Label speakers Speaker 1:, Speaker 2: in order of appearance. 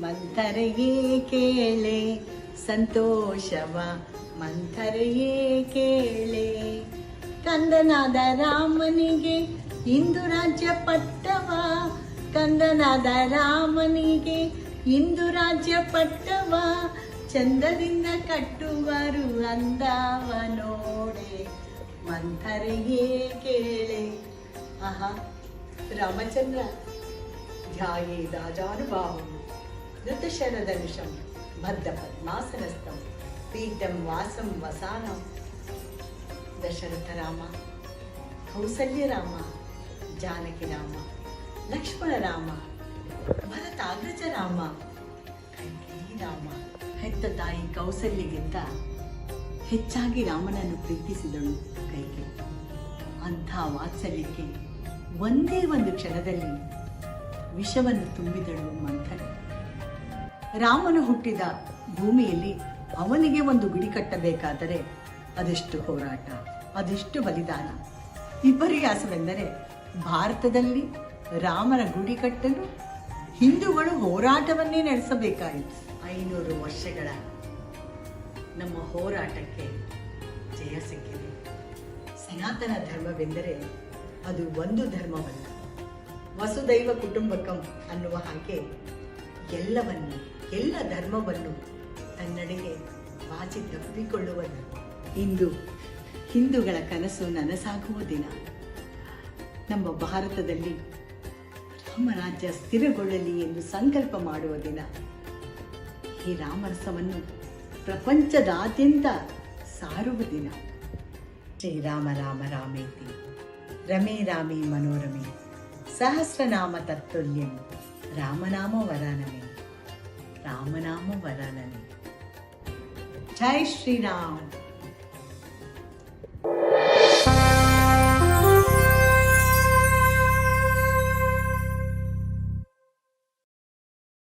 Speaker 1: ಮಂಥರೆಯೇ ಕೇಳೆ ಸಂತೋಷವ? ಮಂಥರೆಯೇ ಕೇಳೆ ಕಂದನಾದ ರಾಮನಿಗೆ ಇಂದು ರಾಜ್ಯ ಪಟ್ಟವ? ಕಂದನಾದ ರಾಮನಿಗೆ ಇಂದು ರಾಜ್ಯ ಪಟ್ಟವ? ಚಂದದಿಂದ ಕಟ್ಟುವರು ಅಂದವ ನೋಡೆ ಮಂಥರೆಯೇ ಕೇಳೆ ಆಹಾ, ರಾಮಚಂದ್ರ ಧ್ಯಾಯೇ ರಾಜಾನುಭಾವಂ ಋತುಶರದನುಷಂ ಬದ್ಧ ಪದ್ಮಾಸನಸ್ಥಂ ಪೀಠಂ ವಾಸಂ ವಸಾನಂ ದಶರಥ ರಾಮ ಕೌಸಲ್ಯ ರಾಮ ಜಾನಕಿ ರಾಮ ಲಕ್ಷ್ಮಣ ರಾಮ ಭರತಾಗ್ರಜ ರಾಮ ರಾಮ ಹೆತ್ತ ತಾಯಿ ಕೌಸಲ್ಯಗಿಂತ ಹೆಚ್ಚಾಗಿ ರಾಮನನ್ನು ಪ್ರೀತಿಸಿದಳು ಕೈಕೆ ಅಂಥ ವಾತ್ಸಲ್ಯಕ್ಕೆ ಒಂದೇ ಒಂದು ಕ್ಷಣದಲ್ಲಿ ವಿಷವನ್ನು ತುಂಬಿದಳು ಮಂಥರೆ ರಾಮನು ಹುಟ್ಟಿದ ಭೂಮಿಯಲ್ಲಿ ಅವನಿಗೆ ಒಂದು ಗುಡಿ ಕಟ್ಟಬೇಕಾದರೆ ಅದೆಷ್ಟು ಹೋರಾಟ, ಅದೆಷ್ಟು ಬಲಿದಾನ? ವಿಪರ್ಯಾಸವೆಂದರೆ ಭಾರತದಲ್ಲಿ ರಾಮನ ಗುಡಿ ಕಟ್ಟಲು ಹಿಂದೂಗಳು ಹೋರಾಟವನ್ನೇ ನಡೆಸಬೇಕಾಯಿತು. ಐನೂರು ವರ್ಷಗಳ ನಮ್ಮ ಹೋರಾಟಕ್ಕೆ ಜಯ ಸಿಕ್ಕಿದೆ. ಸನಾತನ ಧರ್ಮವೆಂದರೆ ಅದು ಒಂದು ಧರ್ಮವಲ್ಲ. ವಸುದೈವ ಕುಟುಂಬಕಂ ಅನ್ನುವ ಹಾಗೆ ಎಲ್ಲವನ್ನು ಎಲ್ಲ ಧರ್ಮವನ್ನು ತನ್ನಡೆಗೆ ಬಾಚಿ ತಪ್ಪಿಕೊಳ್ಳುವ ಧರ್ಮ ಇಂದು ಹಿಂದೂಗಳ ಕನಸು ನನಸಾಗುವ ದಿನ. ನಮ್ಮ ಭಾರತದಲ್ಲಿ ರಾಮರಾಜ್ಯ ಸ್ಥಿರಗೊಳ್ಳಲಿ ಎಂದು ಸಂಕಲ್ಪ ಮಾಡುವ ದಿನ. ಈ ರಾಮರಸವನ್ನು ಪ್ರಪಂಚದಾದ್ಯಂತ ಸಾರುವ ದಿನ. ಶ್ರೀರಾಮ ರಾಮ ರಾಮೇತಿ. ರಮೇ ರಾಮೇ ಮನೋರಮೆ. ಸಹಸ್ರನಾಮ ತತ್ತುಲ್ಯಂ. ರಾಮನಾಮ ವರಾನನೆ ರಾಮನಾಮ ವರಾನನೆ ಜೈ ಶ್ರೀರಾಮ್